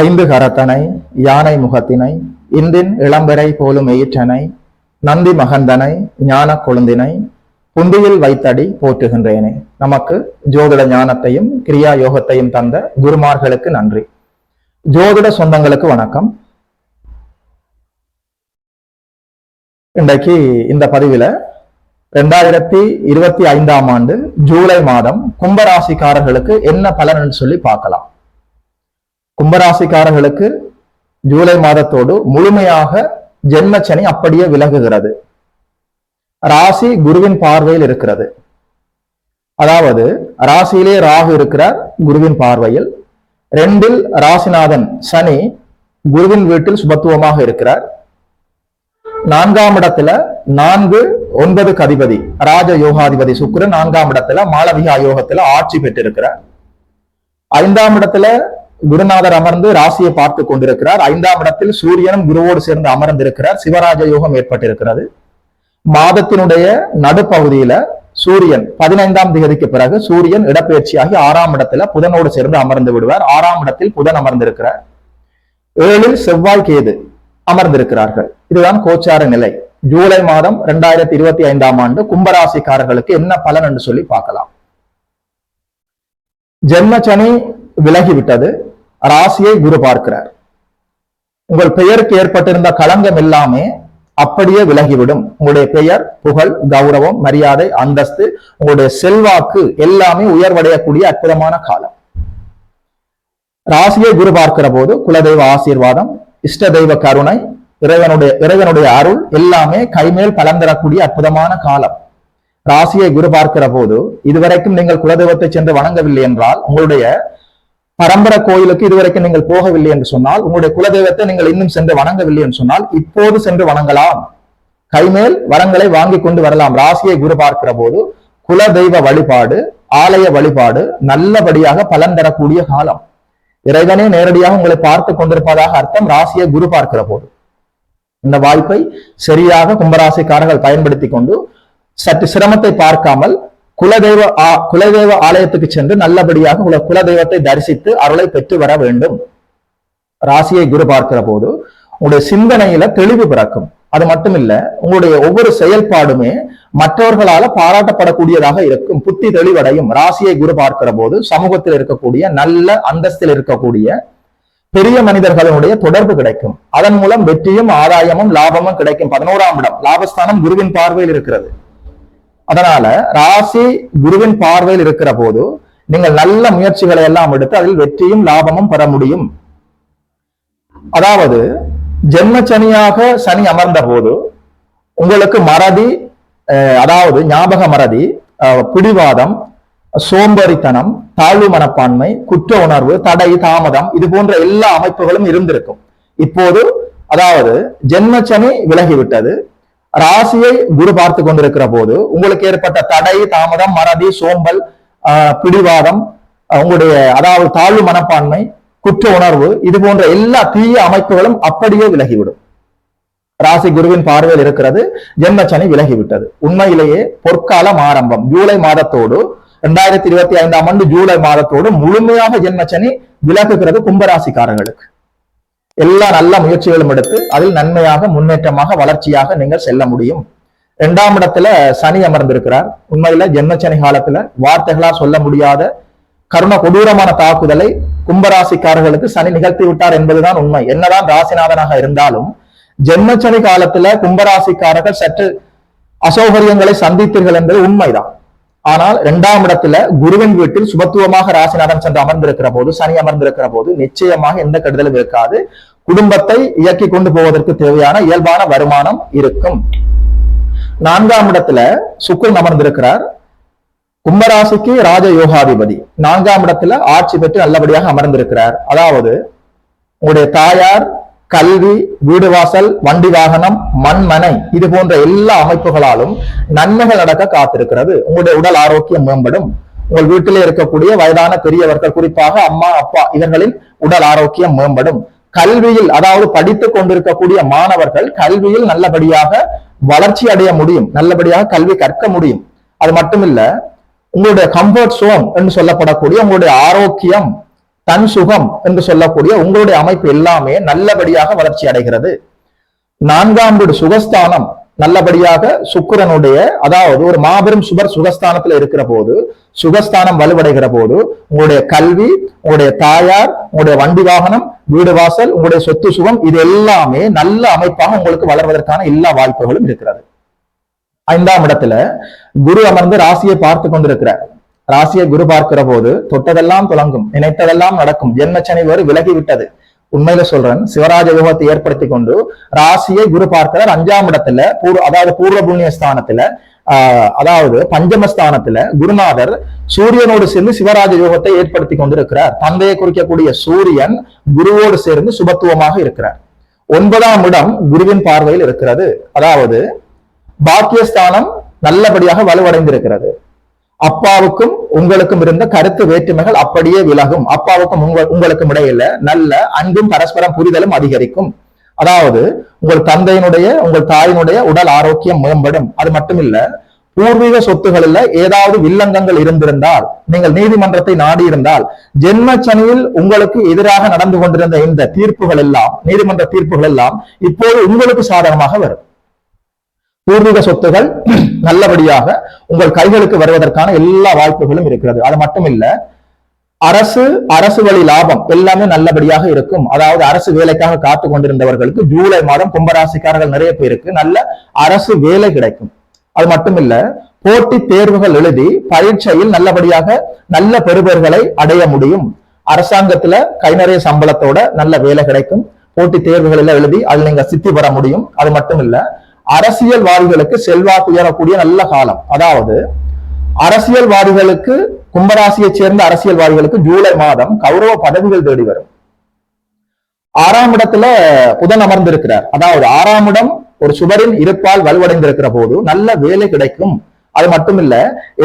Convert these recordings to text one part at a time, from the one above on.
ஐந்து கரத்தனை யானை முகத்தினை இந்தின் இளம்பெறை போலும் எயிற்றனை நந்தி மகந்தனை ஞான கொழுந்தினை புந்தியில் வைத்தடி போற்றுகின்றேனே. நமக்கு ஜோதிட ஞானத்தையும் கிரியா யோகத்தையும் தந்த குருமார்களுக்கு நன்றி. ஜோதிட சொந்தங்களுக்கு வணக்கம். இன்றைக்கு இந்த பதிவில ரெண்டாயிரத்தி இருபத்தி ஐந்தாம் ஆண்டு ஜூலை மாதம் கும்பராசிக்காரர்களுக்கு என்ன பலன் சொல்லி பார்க்கலாம். கும்பராசிக்காரர்களுக்கு ஜூலை மாதத்தோடு முழுமையாக ஜென்மச்சனி அப்படியே விலகுகிறது. ராசி குருவின் பார்வையில் இருக்கிறது. அதாவது ராசியிலே ராகு இருக்கிறார் குருவின் பார்வையில். ரெண்டில் ராசிநாதன் சனி குருவின் வீட்டில் சுபத்துவமாக இருக்கிறார். நான்காம் இடத்துல நான்கு ஒன்பது கதிபதி ராஜ யோகாதிபதி சுக்கரன் நான்காம் இடத்துல மாளவிகா யோகத்துல ஆட்சி பெற்றிருக்கிறார். ஐந்தாம் இடத்துல குருநாதர் அமர்ந்து ராசியை பார்த்து கொண்டிருக்கிறார். ஐந்தாம் இடத்தில் சூரியனும் குருவோடு சேர்ந்து அமர்ந்திருக்கிறார். சிவராஜ யோகம் ஏற்பட்டிருக்கிறது. மாதத்தினுடைய நடுப்பகுதியில சூரியன் பதினைந்தாம் தேதிக்கு பிறகு சூரியன் இடப்பெயர்ச்சியாகி ஆறாம் இடத்துல புதனோடு சேர்ந்து அமர்ந்து விடுவார். ஆறாம் இடத்தில் புதன் அமர்ந்திருக்கிறார். ஏழில் செவ்வாய் கேது அமர்ந்திருக்கிறார்கள். இதுதான் கோச்சார நிலை. ஜூலை மாதம் இரண்டாயிரத்தி இருபத்தி ஐந்தாம் ஆண்டு கும்பராசிக்காரர்களுக்கு என்ன பலன் என்று சொல்லி பார்க்கலாம். ஜென்மச்சனி விலகிவிட்டது. ராசியை குரு பார்க்கிறார். உங்கள் பெயருக்கு ஏற்பட்டிருந்த களங்கம் எல்லாமே அப்படியே விலகிவிடும். உங்களுடைய பெயர் புகழ் கௌரவம் மரியாதை அந்தஸ்து உங்களுடைய செல்வாக்கு எல்லாமே உயர்வடையக்கூடிய அற்புதமான காலம். ராசியை குரு பார்க்கிற போது குலதெய்வ ஆசீர்வாதம் இஷ்ட தெய்வ கருணை இறைவனுடைய இறைவனுடைய அருள் எல்லாமே கைமேல் பலந்தரக்கூடிய அற்புதமான காலம். ராசியை குரு பார்க்கிற போது இதுவரைக்கும் நீங்கள் குலதெய்வத்தை சென்று வணங்கவில்லை என்றால் உங்களுடைய பரம்பரை கோயிலுக்கு இதுவரைக்கும் நீங்கள் போகவில்லை என்று சொன்னால் உங்களுடைய குலதெய்வத்தை நீங்கள் இன்னும் சென்று வணங்கவில்லை என்று சொன்னால் இப்போது சென்று வணங்கலாம். கைமேல் வரங்களை வாங்கி கொண்டு வரலாம். ராசியை குரு பார்க்கிற போது குலதெய்வ வழிபாடு ஆலய வழிபாடு நல்லபடியாக பலன் தரக்கூடிய காலம். இறைவனே நேரடியாக உங்களை பார்த்து கொண்டிருப்பதாக அர்த்தம் ராசியை குரு பார்க்கிற போது. இந்த வாய்ப்பை சரியாக கும்பராசிக்காரர்கள் பயன்படுத்தி கொண்டு சற்று சிரமத்தை பார்க்காமல் குலதெய்வ குலதெய்வ ஆலயத்துக்கு சென்று நல்லபடியாக உள்ள குலதெய்வத்தை தரிசித்து அருளை பெற்று வர வேண்டும். ராசியை குரு பார்க்கிற போது உங்களுடைய சிந்தனையில தெளிவு பிறக்கும். அது மட்டும் இல்ல உங்களுடைய ஒவ்வொரு செயல்பாடுமே மற்றவர்களால பாராட்டப்படக்கூடியதாக இருக்கும். புத்தி தெளிவடையும். ராசியை குரு பார்க்கிற போது சமூகத்தில் இருக்கக்கூடிய நல்ல அந்தஸ்தில் இருக்கக்கூடிய பெரிய மனிதர்களுடைய தொடர்பு கிடைக்கும். அதன் மூலம் வெற்றியும் ஆதாயமும் லாபமும் கிடைக்கும். பதினோராம் இடம் லாபஸ்தானம் குருவின் பார்வையில் இருக்கிறது. அதனால ராசி குருவின் பார்வையில் இருக்கிற போது நீங்கள் நல்ல முயற்சிகளை எல்லாம் எடுத்து அதில் வெற்றியும் லாபமும் பெற முடியும். அதாவது ஜென்மச்சனியாக சனி அமர்ந்த போது உங்களுக்கு மறதி அதாவது ஞாபக மறதி பிடிவாதம் சோம்பரித்தனம் தாழ்வு மனப்பான்மை குற்ற உணர்வு தடை தாமதம் இது போன்ற எல்லா அமைப்புகளும் இருந்திருக்கும். இப்போது அதாவது ஜென்மச்சனி விலகிவிட்டது. ராசியை குரு பார்த்து கொண்டிருக்கிற போது உங்களுக்கு ஏற்பட்ட தடை தாமதம் மறதி சோம்பல் பிடிவாதம் உங்களுடைய அதாவது தாழ்வு மனப்பான்மை குற்ற உணர்வு இது போன்ற எல்லா தீய அமைப்புகளும் அப்படியே விலகிவிடும். ராசி குருவின் பார்வையில் இருக்கிறது ஜென்மச்சனி விலகிவிட்டது. உண்மையிலேயே பொற்காலம் ஆரம்பம் ஜூலை மாதத்தோடு இரண்டாயிரத்தி இருபத்தி ஐந்தாம் ஆண்டு ஜூலை மாதத்தோடு முழுமையாக ஜென்மச்சனி விலகுகிறது கும்பராசிக்காரர்களுக்கு. எல்லா நல்ல முயற்சிகளும் எடுத்து அதில் நன்மையாக முன்னேற்றமாக வளர்ச்சியாக நீங்கள் செல்ல முடியும். இரண்டாம் இடத்துல சனி அமர்ந்திருக்கிறார். உண்மையில ஜென்மச்சனி காலத்துல வார்த்தைகளால் சொல்ல முடியாத கருண கொடூரமான தாக்குதலை கும்பராசிக்காரர்களுக்கு சனி நிகழ்த்தி விட்டார் என்பதுதான் உண்மை. என்னதான் ராசிநாதனாக இருந்தாலும் ஜென்மச்சனி காலத்துல கும்பராசிக்காரர்கள் சற்று அசௌகரியங்களை சந்தித்தீர்கள் என்பது உண்மைதான். ஆனால் இரண்டாம் இடத்துல குருவின் வீட்டில் சுபத்துவமாக ராசிநாதன் சென்று அமர்ந்திருக்கிற போது சனி அமர்ந்திருக்கிற போது நிச்சயமாக எந்த கெடுதலும் இருக்காது. குடும்பத்தை இயக்கி கொண்டு போவதற்கு தேவையான இயல்பான வருமானம் இருக்கும். நான்காம் இடத்துல சுக்குரன் அமர்ந்திருக்கிறார். கும்பராசிக்கு ராஜ யோகாதிபதி நான்காம் இடத்துல ஆட்சி பெற்று நல்லபடியாக அமர்ந்திருக்கிறார். அதாவது உங்களுடைய தாயார் கல்வி வீடு வாசல் வண்டி வாகனம் மண்மனை இது போன்ற எல்லா அமைப்புகளாலும் நன்மைகள் நடக்க காத்திருக்கிறது. உங்களுடைய உடல் ஆரோக்கியம் மேம்படும். உங்கள் வீட்டிலே இருக்கக்கூடிய வயதான பெரியவர்கள் குறிப்பாக அம்மா அப்பா இவர்களின் உடல் ஆரோக்கியம் மேம்படும். கல்வியில் அதாவது படித்துக் கொண்டிருக்கக்கூடிய மாணவர்கள் கல்வியில் நல்லபடியாக வளர்ச்சி அடைய முடியும். நல்லபடியாக கல்வி கற்க முடியும். அது மட்டுமில்ல உங்களுடைய கம்ஃபர்ட் சோன் என்று சொல்லப்படக்கூடிய உங்களுடைய ஆரோக்கியம் தன் சுகம் என்று சொல்லக்கூடிய உங்களுடைய அமைப்பு எல்லாமே நல்லபடியாக வளர்ச்சி அடைகிறது. நான்காம் வீடு சுகஸ்தானம். நல்லபடியாக சுக்கிரனுடைய அதாவது ஒரு மாபெரும் சுபர் சுகஸ்தானத்துல இருக்கிற போது சுகஸ்தானம் வலுவடைகிற போது உங்களுடைய கல்வி உங்களுடைய தாயார் உங்களுடைய வண்டி வாகனம் வீடு வாசல் உங்களுடைய சொத்து சுகம் இது எல்லாமே நல்ல அமைப்பாக உங்களுக்கு வளர்வதற்கான எல்லா வாய்ப்புகளும் இருக்கிறது. ஐந்தாம் இடத்துல குரு அமர்ந்து ராசியை பார்த்து கொண்டிருக்கிறார். ராசியை குரு பார்க்கிற போது தொட்டதெல்லாம் துலங்கும் நினைத்ததெல்லாம் நடக்கும். ஜென்மச்சனி வரை விலகி விட்டது. உண்மையில சொல்றேன் சிவராஜ யோகத்தை ஏற்படுத்தி கொண்டு ராசியை குரு பார்க்கிறார் அஞ்சாம் இடத்துல பூர்வ அதாவது பூர்வ புண்ணிய ஸ்தானத்துல ஆஹ் அதாவது பஞ்சமஸ்தானத்துல குருநாதர் சூரியனோடு சேர்ந்து சிவராஜ யோகத்தை ஏற்படுத்தி கொண்டிருக்கிறார். தந்தையை குறிக்கக்கூடிய சூரியன் குருவோடு சேர்ந்து சுபத்துவமாக இருக்கிறார். ஒன்பதாம் இடம் குருவின் பார்வையில் இருக்கிறது. அதாவது பாக்கியஸ்தானம் நல்லபடியாக வலுவடைந்திருக்கிறது. அப்பாவுக்கும் உங்களுக்கும் இருந்த கருத்து வேற்றுமைகள் அப்படியே விலகும். அப்பாவுக்கும் உங்க உங்களுக்கும் இடையில நல்ல அன்பும் பரஸ்பரம் புரிதலும் அதிகரிக்கும். அதாவது உங்கள் தந்தையினுடைய உங்கள் தாயினுடைய உடல் ஆரோக்கியம் மேம்படும். அது மட்டுமில்ல பூர்வீக சொத்துகளில் ஏதாவது வில்லங்கங்கள் இருந்திருந்தால் நீங்கள் நீதிமன்றத்தை நாடி இருந்தால் ஜென்ம சனியில் உங்களுக்கு எதிராக நடந்து கொண்டிருந்த இந்த தீர்ப்புகள் எல்லாம் நீதிமன்ற தீர்ப்புகள் எல்லாம் இப்போது உங்களுக்கு சாதகமாக வரும். பூர்வீக சொத்துகள் நல்லபடியாக உங்கள் கைகளுக்கு வருவதற்கான எல்லா வாய்ப்புகளும் இருக்கிறது. அது மட்டும் இல்ல அரசு அரசு வழி லாபம் எல்லாமே நல்லபடியாக இருக்கும். அதாவது அரசு வேலைக்காக காத்து கொண்டிருந்தவர்களுக்கு ஜூலை மாதம் கும்பராசிக்காரர்கள் நிறைய பேருக்கு நல்ல அரசு வேலை கிடைக்கும். அது மட்டும் இல்ல போட்டி தேர்வுகள் எழுதி பரீட்சையில் நல்லபடியாக நல்ல பெறுபர்களை அடைய முடியும். அரசாங்கத்துல கை நிறைய சம்பளத்தோட நல்ல வேலை கிடைக்கும். போட்டி தேர்வுகளில் எழுதி அதில் நீங்க சித்தி பெற முடியும். அது மட்டும் இல்ல அரசியல்வாதிகளுக்கு செல்வாக்கு உயரக்கூடிய நல்ல காலம். அதாவது அரசியல்வாதிகளுக்கு கும்பராசியை சேர்ந்த அரசியல்வாதிகளுக்கு ஜூலை மாதம் கௌரவ பதவிகள் தேடி வரும். ஆறாம் இடத்துல புதன் அமர்ந்திருக்கிறார். அதாவது ஆறாம் இடம் ஒரு சுவரின் இருப்பால் வலுவடைந்திருக்கிற போது நல்ல வேலை கிடைக்கும். அது மட்டும் இல்ல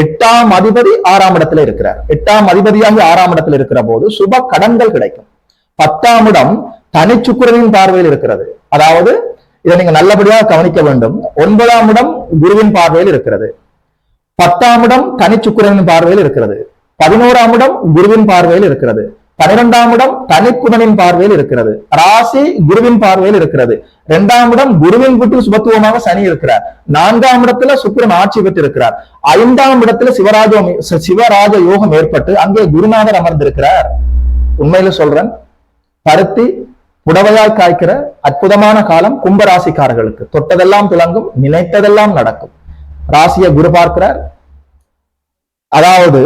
எட்டாம் அதிபதி ஆறாம் இடத்துல இருக்கிறார். எட்டாம் அதிபதியாகி ஆறாம் இடத்துல இருக்கிற போது சுப கடன்கள் கிடைக்கும். பத்தாம் இடம் தனிச்சுக்குரனின் பார்வையில் இருக்கிறது. அதாவது இதை நீங்க நல்லபடியாக கவனிக்க வேண்டும். ஒன்பதாம் இடம் குருவின் பார்வையில் இருக்கிறது. பத்தாம் இடம் தனிச்சுக்குரனின் பார்வையில் இருக்கிறது. பதினோராம் இடம் குருவின் பார்வையில் இருக்கிறது. பனிரெண்டாம் இடம் தனிப்புதனின் பார்வையில் இருக்கிறது. ராசி குருவின் பார்வையில் இருக்கிறது. இரண்டாம் இடம் குருவின் வீட்டில் சுபத்துவமாக சனி இருக்கிறார். நான்காம் இடத்துல சுக்கிரன் ஆட்சி பெற்று இருக்கிறார் ஐந்தாம் இடத்துல சிவராஜ சிவராஜ யோகம் ஏற்பட்டு அங்கே குருநாதர் அமர்ந்திருக்கிறார். உண்மையில சொல்றேன். பருத்தி புடவையாய் காய்க்கிற அற்புதமான காலம் கும்ப ராசிக்காரர்களுக்கு தொட்டதெல்லாம் துளங்கும் நினைத்ததெல்லாம் நடக்கும். ராசியை குரு பார்க்கிறார். அதாவது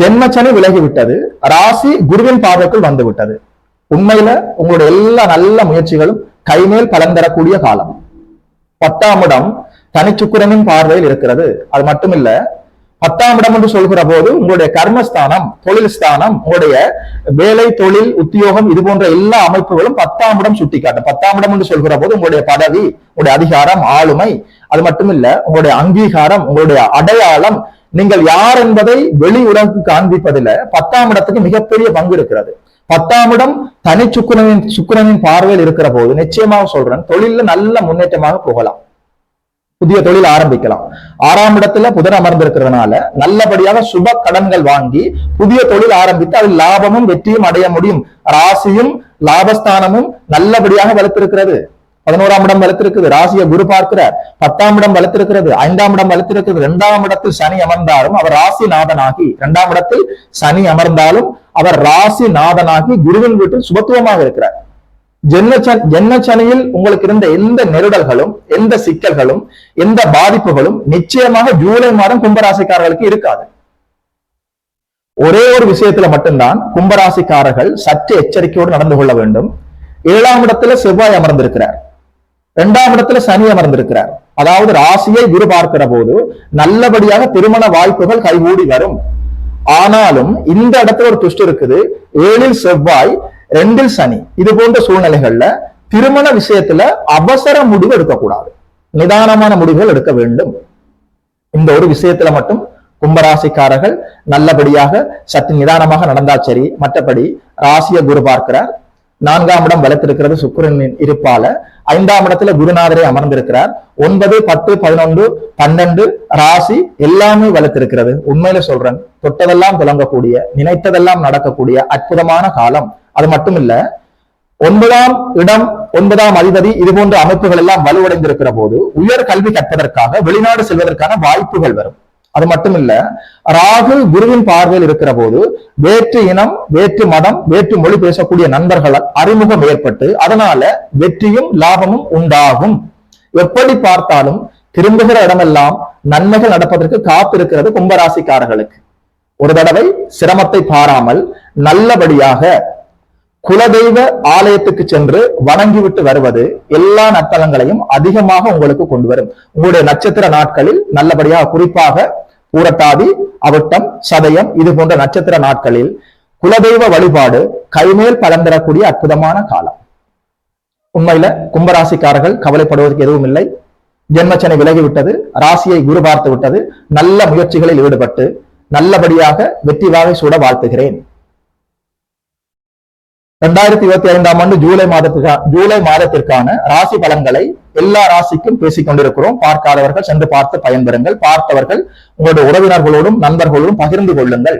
ஜென்மச்சனி விலகி விட்டது ராசி குருவின் பார்வைக்குள் வந்து விட்டது உண்மையில உங்களுடைய எல்லா நல்ல முயற்சிகளும் கைமேல் பலன் தரக்கூடிய காலம். பத்தாம் இடம் தனிச்சுக்குரனின் பார்வையில் இருக்கிறது. அது மட்டுமில்லை பத்தாம் இடம் என்று சொல்கிற போது உங்களுடைய கர்மஸ்தானம் தொழில் ஸ்தானம் உங்களுடைய வேலை தொழில் உத்தியோகம் இது போன்ற எல்லா அமைப்புகளும் பத்தாம் இடம் சுட்டிக்காட்டும். பத்தாம் இடம் என்று சொல்கிற போது உங்களுடைய பதவி உங்களுடைய அதிகாரம் ஆளுமை அது மட்டுமில்ல உங்களுடைய அங்கீகாரம் உங்களுடைய அடையாளம் நீங்கள் யார் என்பதை வெளி உலகுக்கு காண்பிப்பதில் பத்தாம் இடத்துக்கு மிகப்பெரிய பங்கு இருக்கிறது. பத்தாம் இடம் தனி சுக்குரனின் சுக்குரனின் பார்வையில் இருக்கிற போது நிச்சயமாக சொல்றேன் தொழில நல்ல முன்னேற்றமாக போகலாம். புதிய தொழில் ஆரம்பிக்கலாம். ஆறாம் இடத்துல புதன் அமர்ந்திருக்கிறதுனால நல்லபடியாக சுப கடன்கள் வாங்கி புதிய தொழில் ஆரம்பித்து அதில் லாபமும் வெற்றியும் அடைய முடியும். ராசியும் லாபஸ்தானமும் நல்லபடியாக வலுத்திருக்கிறது பதினோராம் இடம் வலுத்திருக்குது ராசியை குரு பார்க்கிறார். பத்தாம் இடம் வலுத்திருக்கிறது ஐந்தாம் இடம் வலுத்திருக்கிறது இரண்டாம் இடத்தில் சனி அமர்ந்தாலும் அவர் ராசி நாதனாகி இரண்டாம் இடத்தில் சனி அமர்ந்தாலும் அவர் ராசி நாதனாகி குருவின் வீட்டில் சுபத்துவமாக இருக்கிறார். ஜென்ம ஜென்மச்சனியில் உங்களுக்கு இருந்த எந்த நெருடல்களும் எந்த சிக்கல்களும் எந்த பாதிப்புகளும் நிச்சயமாக ஜூலை மாதம் கும்பராசிக்காரர்களுக்கு இருக்காது. ஒரே ஒரு விஷயத்துல மட்டும்தான் கும்பராசிக்காரர்கள் சற்று எச்சரிக்கையோடு நடந்து கொள்ள வேண்டும். ஏழாம் இடத்துல செவ்வாய் அமர்ந்திருக்கிறார். இரண்டாம் இடத்துல சனி அமர்ந்திருக்கிறார். அதாவது ராசியை குரு பார்க்கிற போது நல்லபடியாக திருமண வாய்ப்புகள் கைகூடி வரும். ஆனாலும் இந்த இடத்துல ஒரு துஷ்டு இருக்குது. ஏழில் செவ்வாய் ரெண்டில் சனி. இது போன்ற சூழ்நிலைகள்ல திருமண விஷயத்துல அவசர முடிவு எடுக்கக்கூடாது. நிதானமான முடிவுகள் எடுக்க வேண்டும். இந்த ஒரு விஷயத்துல மட்டும் கும்பராசிக்காரர்கள் நல்லபடியாக சற்று நிதானமாக நடந்தால் சரி மற்றபடி ராசிய குரு பார்க்கிறார். நான்காம் இடம் வளர்த்திருக்கிறது சுக்கரனின் இருப்பால. ஐந்தாம் இடத்துல குருநாதரை அமர்ந்திருக்கிறார். ஒன்பது பத்து பதினொன்று பன்னெண்டு ராசி எல்லாமே வளர்த்திருக்கிறது. உண்மையில சொல்றேன் தொட்டதெல்லாம் துலங்கக்கூடிய நினைத்ததெல்லாம் நடக்கக்கூடிய அற்புதமான காலம். அது மட்டும் இல்ல ஒன்பதாம் இடம் ஒன்பதாம் அதிபதி இது போன்ற அமைப்புகள் எல்லாம் வலுவடைந்திருக்கிற போது உயர் கல்வி கற்பதற்காக வெளிநாடு செல்வதற்கான வாய்ப்புகள் வரும். அது மட்டும் இல்ல ராகு குருவின் பார்வையில் இருக்கிற போது வேற்று இனம் வேற்று மதம் வேற்று மொழி பேசக்கூடிய நண்பர்கள் அறிமுகம் ஏற்பட்டு அதனால வெற்றியும் லாபமும் உண்டாகும். எப்படி பார்த்தாலும் திரும்புகிற இடமெல்லாம் நன்மைகள் நடப்பதற்கு காத்திருக்கிறது கும்பராசிக்காரர்களுக்கு. ஒரு தடவை சிரமத்தை பாராமல் நல்லபடியாக குலதெய்வ ஆலயத்துக்கு சென்று வணங்கிவிட்டு வருவது எல்லா நத்தலங்களையும் அதிகமாக உங்களுக்கு கொண்டு வரும். உங்களுடைய நட்சத்திர நாட்களில் நல்லபடியாக குறிப்பாக பூரட்டாதி அவட்டம் சதயம் இது போன்ற நட்சத்திர நாட்களில் குலதெய்வ வழிபாடு கைமேல் பலன் தரக்கூடிய அற்புதமான காலம். உண்மையில கும்பராசிக்காரர்கள் கவலைப்படுவதற்கு எதுவும் இல்லை ஜென்மச்சனை விலகிவிட்டது ராசியை குரு பார்த்து விட்டது நல்ல முயற்சிகளில் ஈடுபட்டு நல்லபடியாக வெற்றி வாகை சூட வாழ்த்துகிறேன். ரெண்டாயிரத்தி இருபத்தி ஐந்தாம் ஆண்டு ஜூலை மாதத்துக்கா ஜூலை மாதத்திற்கான ராசி பலன்களை எல்லா ராசிக்கும் பேசிக் கொண்டிருக்கிறோம். பார்க்காதவர்கள் சென்று பார்த்து பயன்பெறுங்கள். பார்த்தவர்கள் உங்களுடைய உறவினர்களோடும் நண்பர்களோடும் பகிர்ந்து கொள்ளுங்கள்.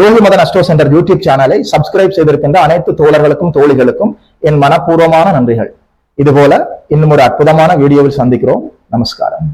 Yogi Madan astro centre YouTube சேனலை சப்ஸ்கிரைப் செய்திருக்கின்ற அனைத்து தோழர்களுக்கும் தோழிகளுக்கும் என் மனப்பூர்வமான நன்றிகள். இதுபோல இன்னும் ஒரு அற்புதமான வீடியோவில் சந்திக்கிறோம். நமஸ்காரம்.